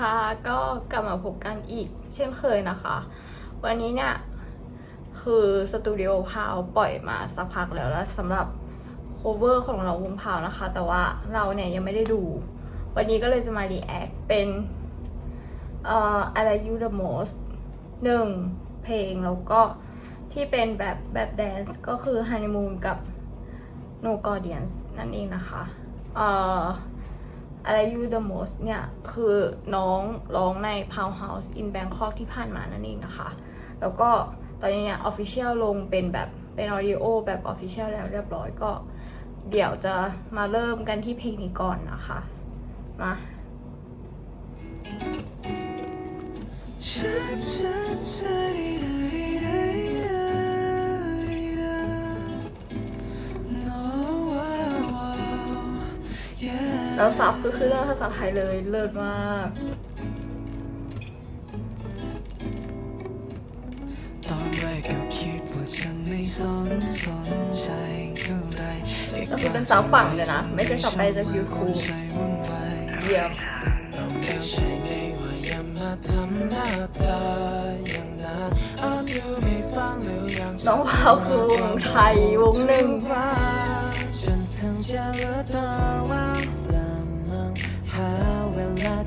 ค่ะก็กลับมาพบกันอีกเช่นเคยนะคะ วันนี้เนี่ย คือสตูดิโอพาวปล่อยมาสักพักแล้วแล้วสำหรับโคเวอร์ของเราวงพาวนะคะ แต่ว่าเราเนี่ยยังไม่ได้ดู วันนี้ก็เลยจะมารีแอคเป็นเอ่อ I Like You the Most หนึ่งเพลงแล้วก็ที่เป็นแบบแบบแดนซ์ก็คือ Honeymoon กับ No Guardians นั่นเองนะคะ เอ่อ อะไร You the most เนี่ย คือน้องร้องใน Powerhouse in Bangkok ที่ผ่านมานั่นเองนะคะ แล้วก็ตอนนี้เนี่ย Official ลงเป็นแบบเป็น Audio แบบ Official แล้วเรียบร้อยก็ เดี๋ยวจะมาเริ่มกันที่เพลงนี้ก่อนนะคะ มา แล้วซับก็คือเรื่องภาษาไทยเลยเลิศมากตอนแรกก็คิดว่าฉันไม่สนสนใจเท่าไรก็คือเป็นสาวฝั่งเลยนะ ไม่ใช่สาวไปจาก YouTube ใจวุ่นวายเยี่ยมเราเดียวใช่ไหมว่าอย่ามาทำหน้าตาอย่างนั้นเอาดูไม่ฟังหรือยังน้องพาวคือวงไทยวงหนึ่ง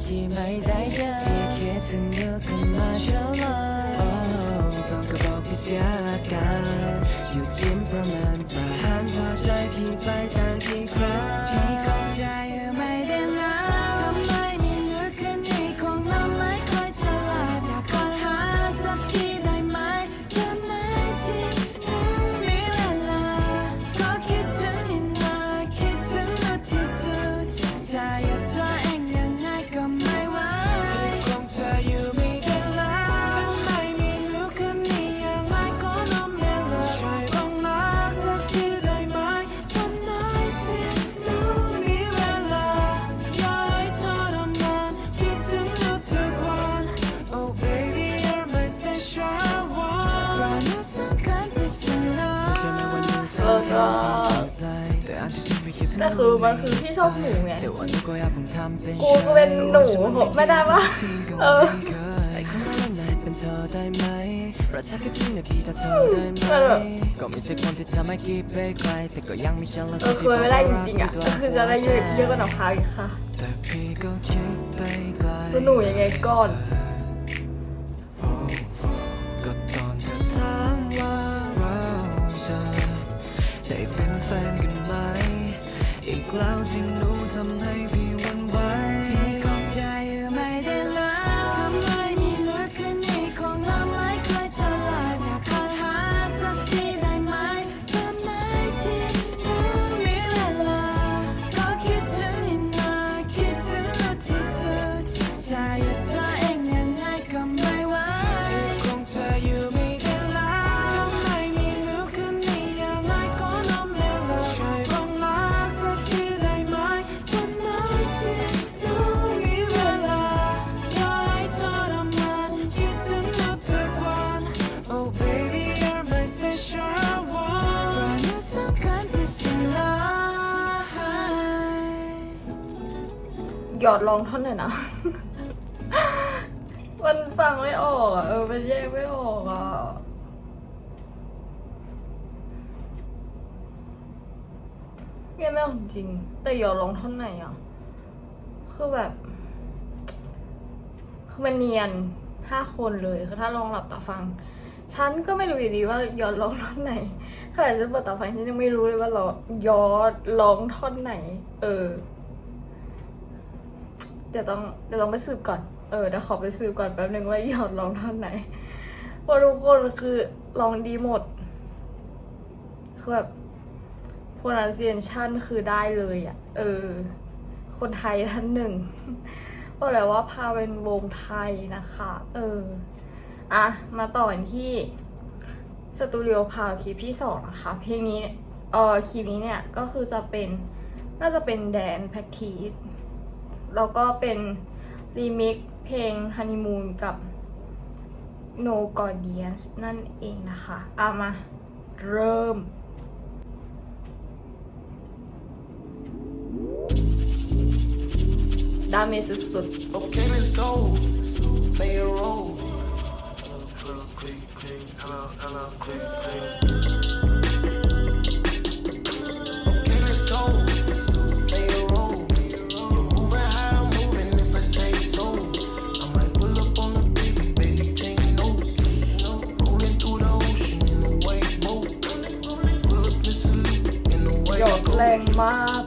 ที่ไม่ได้เจอเพียงแค่ถึงเลือกกันมาเฉลยต้องก็บอกพี่เสียอาการหยุดยิ้มประมาณประหารพอใจพี่ไปตั้งกี่ แต่คือมันคือพี่ชอบหนูไงกูก็เป็นหนูไม่ได้ปะเออไอ้คนนั้นแหละเธอได้ไหมรักเธอแค่จริงนี่ยพี่จะเธอได้ไหมก็มีแต่คนที่ทำให้คิดไปไกลแต่ก็ยังมีฉันและเออคือไม่ได้จริงๆอะก็คือจะได้เยอะเยอะกว่าน้องพาวอีกค่ะแต่พี่ก็คิดไปไกลคือหนูยังไงก่อนก็ตอนเธอถามว่าเราจะได้เป็นแฟนกัน แล้วที่หนูทำให้พี่ หยอดลองท่อนหน่อยนะ มันฟังไม่ออกอะ เออ มันแยกไม่ออกอะ แยกไม่ออกจริง แต่หยอดลองท่อนไหนอะ คือแบบ คือมันเนียนห้าคนเลยคือถ้าลองหลับตาฟัง ฉันก็ไม่รู้อยู่ดีว่ายอดร้องท่อนไหนขนาดฉันเปิดตาฟังฉันยังไม่รู้เลยว่าเรายอดร้องท่อนไหน เออ เดี๋ยวต้องเดี๋ยวต้องไปสืบก่อน เออเดี๋ยวขอไปสืบก่อนแป๊บนึงว่าหยอดร้องท่อนไหนเพราะทุกคนคือร้องดีหมด คือแบบ pronunciation คือได้เลยอะ เออ คนไทยท่านหนึ่งบอกแล้วว่าพาเป็นวงไทยนะคะ เออ อะ มาต่อนที่สตูดิโอพาวคลิปที่สองนะคะ เพลงนี้ เออคลิปนี้เนี่ย ก็คือจะเป็น น่าจะเป็นแดนแพ็กทีส แล้วก็เป็นรีมิกเพลง Honeymoon กับ No Guardians นั่นเองนะคะเอามาเริ่มดาเมจสุด Okay, let's go. Play a role. Hello, hello, quick, quick. Hello, hello, quick, quick. Okay, let's go. มา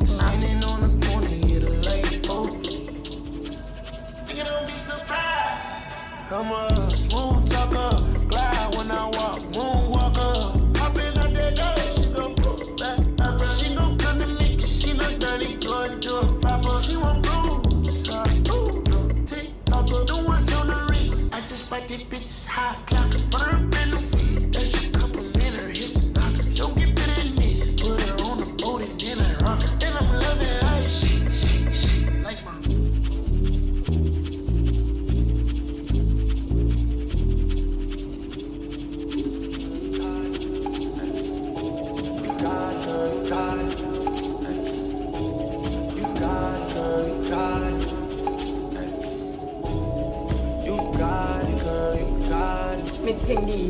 มิดเพลงดี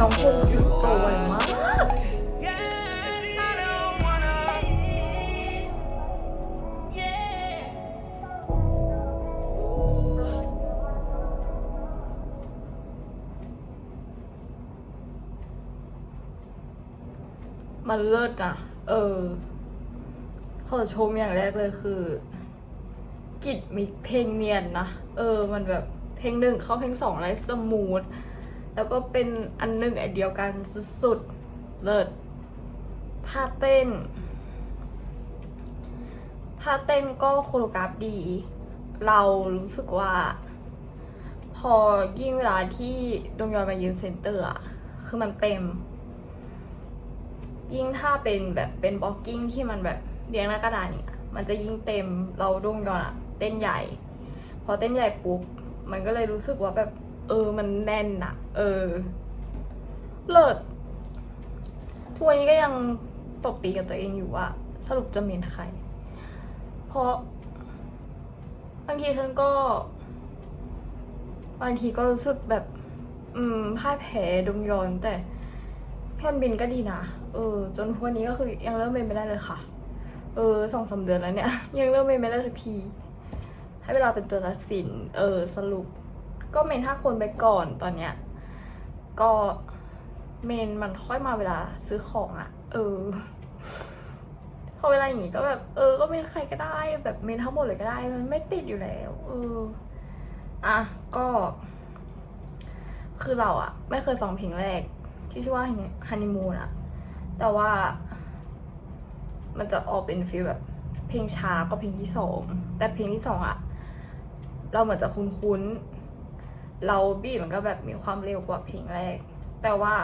น้อง it, พง girl, คือ you สวมากมันเลิศอะ เออ ขอชมอย่างแรกเลยคือ กิจมีเพลงเนียนนะ เออ มันแบบเพลงหนึ่งเข้าเพลงสองอะไรสมูท แล้วก็เป็นอันหนึ่งอันเดียวกันสุดๆ เลิศท่าเต้นท่าเต้นก็โคโรกราฟดี เรารู้สึกว่า พอยิ่งเวลาที่ดงยอนมายืนเซนเตอร์อะคือมันเต็ม ยิ่งถ้าเป็นแบบเป็นบล็อกกิ้งที่มันแบบเรียงหน้ากระดานเนี่ยมันจะยิ่งเต็มเราดงยอนอะเต้นใหญ่ พอเต้นใหญ่ปุ๊บมันก็เลยรู้สึกว่าแบบ เออ มันแน่นอะเออ เลิศทุกวันนี้ก็ยังตบตีกับตัวเองอยู่ว่า สรุปจะเมนใคร เพราะบางทีฉันก็บางทีก็รู้สึกแบบ อืมพ่ายแพ้ดงยอนแต่พี่อนบินก็ดีนะ เออ จนทุกวันนี้ก็คือยังเริ่มเมนไม่ได้เลยค่ะ เออสองสามเดือนแล้วเนี่ย ยังเริ่มเมนไม่ได้สักที ให้เวลาเป็นตัวตัดสิน เออ สรุป ก็เมนห้าคนไปก่อนตอนเนี้ย ก็เมนมันค่อยมาเวลาซื้อของอะ่ะเออ พอเวลาอย่างงี้ก็แบบ เออ ก็เมนใครก็ได้ แบบเมนทั้งหมดเลยก็ได้ มันไม่ติดอยู่แล้ว เออ อะ ก็ คือเราอะไม่เคยฟังเพลงแรก ที่ชื่อว่าฮันนีมูนอะแต่ว่ามันจะออกเป็นฟีลแบบ เพลงช้าก็เพลงที่สอง แต่เพลงที่สองอะเราเหมือนจะคุ้นๆ เราบีมันก็แบบมีความเร็วกว่าเพลงแรก แต่ว่า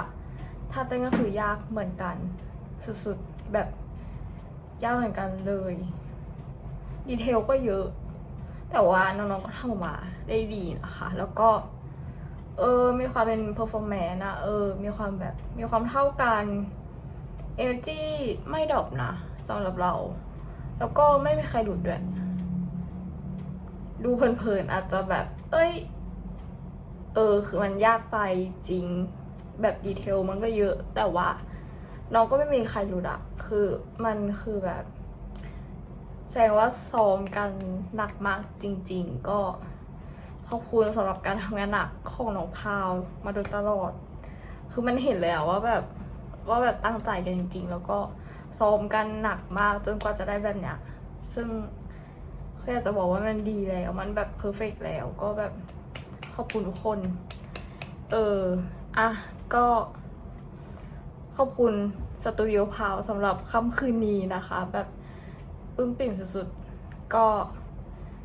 ถ้าเต้นก็คือยากเหมือนกัน สุดๆแบบยากเหมือนกันเลย ดีเทลก็เยอะ แต่ว่าน้องๆก็ทำออกมาได้ดีนะคะ แล้วก็เออ มีความเป็น performance นะเออ มีความแบบ มีความเท่ากัน energy ไม่ดรอปนะสำหรับเรา แล้วก็ไม่มีใครหลุดด้วย ดูเพลินๆอาจจะแบบ เอ้ย เออ คือมันยากไปจริงแบบดีเทลมันก็เยอะ แต่ว่าน้องก็ไม่มีใครหลุดอะคือมันคือแบบ แสดงว่าซ้อมกันหนักมากจริง ๆ ก็ขอบคุณสำหรับการทำงานหนักของน้องพาวมาโดยตลอด คือมันเห็นเลยอะว่าแบบว่าแบบตั้งใจกันจริง ๆ แล้วก็ซ้อมกันหนักมากจนกว่าจะได้แบบเนี้ยซึ่งก็อยากจะบอกว่ามันดีแล้ว มันแบบเพอร์เฟกแล้วก็แบบ ขอบคุณทุกคน เออ อะ ก็ ขอบคุณสตูดิโอพาวสำหรับค่ำคืนนี้นะคะ แบบปลื้มปิ่มสุดๆ ก็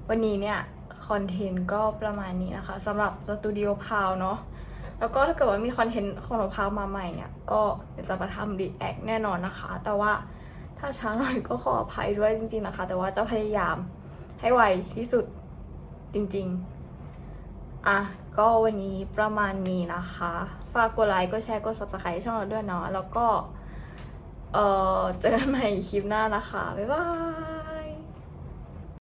วันนี้เนี่ย คอนเทนต์ก็ประมาณนี้นะคะสำหรับสตูดิโอพาวเนาะแล้วก็ถ้าเกิดว่ามีคอนเทนต์ของเราพาวมาใหม่เนี่ย ก็เดี๋ยวจะมาทำรีแอคแน่นอนนะคะ แต่ว่าถ้าช้าหน่อยก็ขออภัยด้วยจริงๆนะคะ แต่ว่าจะพยายามให้ไวที่สุดจริง ๆ อะก็วันนี้ประมาณนี้นะคะ ฝากกดไลค์กดแชร์กด subscribe ช่องเราด้วยเนาะแล้วก็ เออเจอกันใหม่คลิปหน้านะคะ บ๊ายบาย